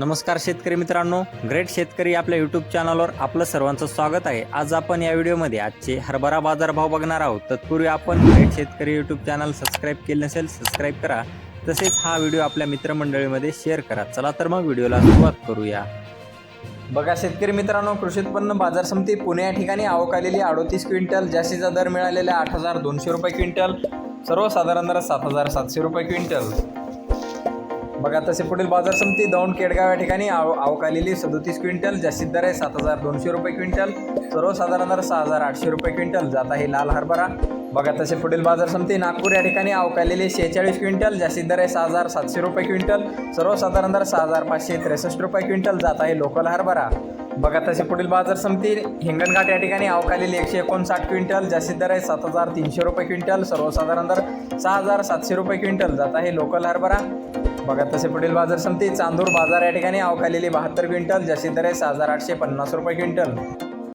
नमस्कार शेतकरी मित्रांनो ग्रेट शेतकरी आपल्या यूट्यूब चॅनलवर आपलं सर्वांचं स्वागत आहे. आज आपण या व्हिडिओमध्ये आजचे हरभरा बाजारभाव बघणार आहोत. तत्पूर्वी आपण ग्रेट शेतकरी यूट्यूब चॅनल सबस्क्राईब केले नसेल सबस्क्राईब करा. तसेच हा व्हिडिओ आपल्या मित्रमंडळीमध्ये शेअर करा. चला तर मग व्हिडिओला सुरुवात करूया. बघा शेतकरी मित्रांनो कृषी उत्पन्न बाजार समिती पुणे या ठिकाणी आवक आलेली अडोतीस क्विंटल जास्तीचा दर मिळालेला आठ हजार दोनशे रुपये क्विंटल सर्वसाधारण दर सात हजार सातशे रुपये क्विंटल. बघा तसे पुढील बाजार समिती दौंड केडगाव या ठिकाणी आव आवक सदोतीस क्विंटल जास्तीत दर आहे सात हजार दोनशे रुपये क्विंटल. सर्वसाधारण दर सहा हजार आठशे रुपये क्विंटल. जात आहे लाल हरभरा. बघा तसे पुढील बाजार समिती नागपूर या ठिकाणी आवक शेहेचाळीस क्विंटल जास्तीत दर आहे सहा हजार सातशे रुपये क्विंटल. सर्वसाधारण दर सहा हजार पाचशे त्रेसष्ट रुपये क्विंटल. जात आहे लोकल हरभरा. बघा तसे पुढील बाजार समिती हिंगणघाट या ठिकाणी आवक एकशे एकोणसाठ क्विंटल जास्तीत दर आहे सात हजार तीनशे रुपये क्विंटल. सर्वसाधारण दर सहा हजार सातशे रुपये क्विंटल. जात आहे लोकल हरभरा. बघा तसे पुढील बाजार समिती चांदूर बाजार या ठिकाणी अवकालेली बहात्तर क्विंटल जशी दर आहे सहा हजार आठशे पन्नास रुपये क्विंटल.